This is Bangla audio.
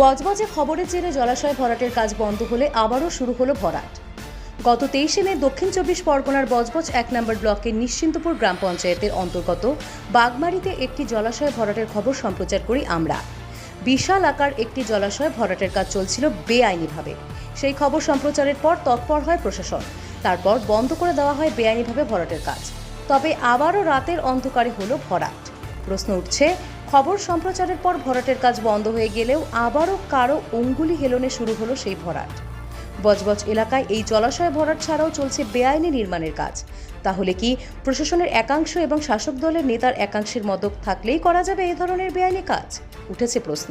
বজবজে খবরের জেরে জলাশয় ভরাটের কাজ বন্ধ হলে আবারও শুরু হলো ভরাট। গত তেইশে মে দক্ষিণ চব্বিশ পরগনার বজবজ এক নম্বর ব্লকের নিশ্চিন্তপুর গ্রাম পঞ্চায়েতের অন্তর্গত বাগমারিতে একটি জলাশয় ভরাটের খবর সম্প্রচার করি আমরা। বিশাল আকার একটি জলাশয় ভরাটের কাজ চলছিল বেআইনিভাবে। সেই খবর সম্প্রচারের পর তৎপর হয় প্রশাসন। তারপর বন্ধ করে দেওয়া হয় বেআইনিভাবে ভরাটের কাজ। তবে আবারও রাতের অন্ধকারে হলো ভরাট। প্রশ্ন উঠছে খবর সম্প্রচারের পর ভরাটের কাজ বন্ধ হয়ে গেলেও আবারও কারও অঙ্গুলি হেলনে শুরু হলো সেই ভরাট। বজবজ এলাকায় এই জলাশয় ভরাট ছাড়াও চলছে বেআইনি নির্মাণের কাজ। তাহলে কি প্রশাসনের একাংশ এবং শাসক দলের নেতার একাংশের মদক থাকলেই করা যাবে এই ধরনের বেআইনি কাজ? উঠেছে প্রশ্ন।